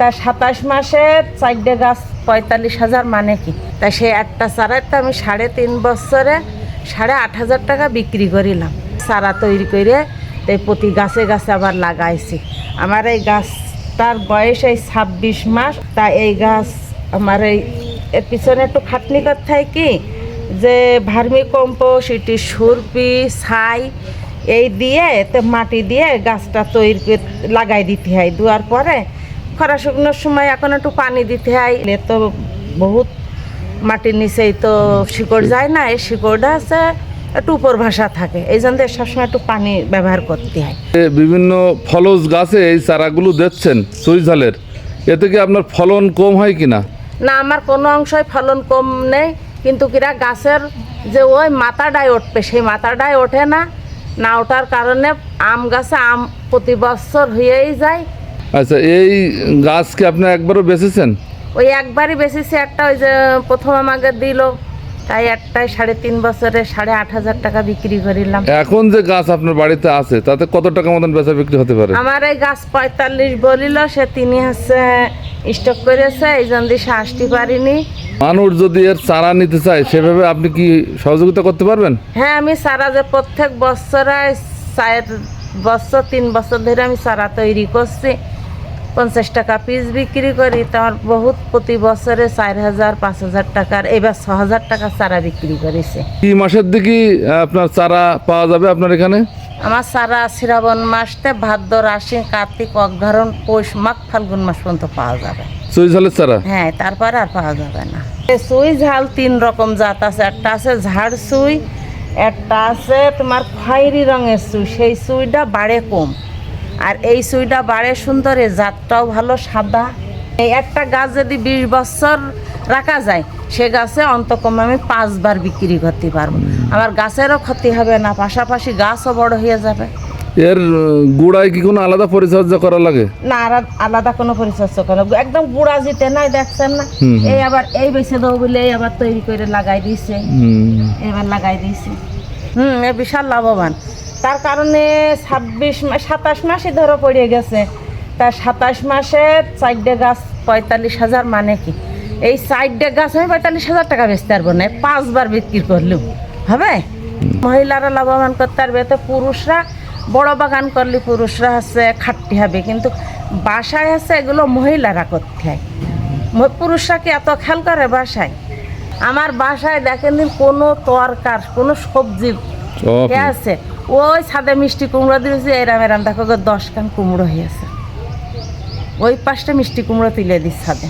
তা সাতাশ মাসে চারটে গাছ পঁয়তাল্লিশ হাজার মানে কি? তা সে একটা চারায় তো আমি সাড়ে তিন বছরে সাড়ে আট হাজার টাকা বিক্রি করিলাম। চারা তৈরি করে তাই প্রতি গাছে গাছে আবার লাগাইছি। আমার এই গাছটার বয়স এই ছাব্বিশ মাস। তা এই গাছ আমার এই এর পিছনে একটু খাটনি হয় কি? যে ভার্মি কম্পোস্ট এটি সুরপি, ছাই এই দিয়ে তো মাটি দিয়ে গাছটা তৈরি করে, লাগাই দিতে হয়। দেওয়ার পরে খরা শুকনোর সময় এখন একটু পানি দিতে হয়। এ তো বহুত মাটির নিচেই তো শিকড় যায় না এই শিকড়টা আছে একটু উপর ভাষা থাকে। এই জন্য সবসময় একটু পানি ব্যবহার করতে হয়। বিভিন্ন ফলজ গাছে এই চারাগুলো দিচ্ছেন সুইঝালের এতে কি আপনার ফলন কম হয় কিনা? না না আমার কোনো অংশই ফলন কম নেই কিন্তু কিরা গাছের যে ওই মাথাটায় উঠবে সেই মাথাটায় ওঠে না না ওঠার কারণে আম গাছে আম প্রতি বছর হয়েই যায় আচ্ছা এই গাছ কি আপনি একবারও বেচেছেন ওই একবারই বেশিছে একটা ওই যে প্রথম আমাকে দিল তাই একটাই সাড়ে তিন বছরে সাড়ে আট হাজার টাকা বিক্রি করিলাম। এখন যে গাছ আপনার বাড়িতে আছে তাতে কত টাকা মতন বেচা বিক্রি হতে পারে? আমার এই গাছ পঁয়তাল্লিশ বলিল সে তিনি হচ্ছে স্টক করেছে এই জন্য দিয়ে সে আসতে পারিনি। মানুষ যদি এর চারা নিতে চায় সেভাবে আপনি কি সহযোগিতা করতে পারবেন? হ্যাঁ আমি সারা যে প্রত্যেক বছরে চার বছর তিন বছর ধরে আমি চারা তৈরি করছি। পঞ্চাশ টাকা পিস বিক্রি করি তোমার বহুত প্রতি বছরে চার হাজার পাঁচ হাজার টাকার এবার ছ হাজার টাকা চারা বিক্রি করেছে। কি মাসের দিকে আপনার চারা পাওয়া যাবে আপনার এখানে? আমার সারা শ্রাবণ মাসতে ভাদ্র আশ্বিন কার্তিক অগ্রহণ পৌষ মাঘ ফাল্গুন মাস পর্যন্ত পাওয়া যাবে। সুইঝালের চারা? হ্যাঁ তারপরে আর পাওয়া যাবে না। সুই ঝাল তিন রকম জাত আছে একটা আছে ঝাড় সুই একটা আছে তোমার খয়েরি রঙের সুই সেই সুইটা বাড়ে কম। আর এই সুইটা বাড়ে সুন্দর এই জাতটাও ভালো সাদা। এই একটা গাছ যদি বিশ বছর রাখা যায় সে গাছে অন্তকম আমি পাঁচবার বিক্রি করতে পারব। আমার গাছেরও ক্ষতি হবে না পাশাপাশি গাছও বড় হয়ে যাবে। এর গুড়ায় কি কোনো আলাদা পরিচর্যা করা লাগে? না আলাদা কোনো পরিচর্যা করে। একদম গুড়া জিতে নাই দেখছেন না। এই আবার এই বেছে দেবো বলে এই আবার তৈরি করে লাগাই দিয়েছে হুম। এবার লাগাই দিয়েছে হুম এ বিশাল লাভবান। তার কারণে ছাব্বিশ মাস সাতাশ মাসে ধরো পড়ে গেছে। তার সাতাশ মাসে চারটে গাছ পঁয়তাল্লিশ হাজার মানে কি? এই চারটে গাছ আমি পঁয়তাল্লিশ হাজার টাকা বেচতে পারব না পাঁচবার বিক্রি করলেও হবে? মহিলারা লাভবান করতে পারবে তো পুরুষরা বড় বাগান করলে পুরুষরা হচ্ছে খাটতে হবে। কিন্তু বাসায় আছে এগুলো মহিলারা করতে হয়। পুরুষরা কি এত খেয়াল করে বাসায়? আমার বাসায় দেখেন দিন কোনো তরকার কোনো সবজি আছে? ওই ছাদে মিষ্টি কুমড়ো দিয়েছে এরাম এরাম দেখো দশ কান কুমড়ো হয়েছে ওই পাঁচটা মিষ্টি কুমড়ো তুলে দিস ছাদে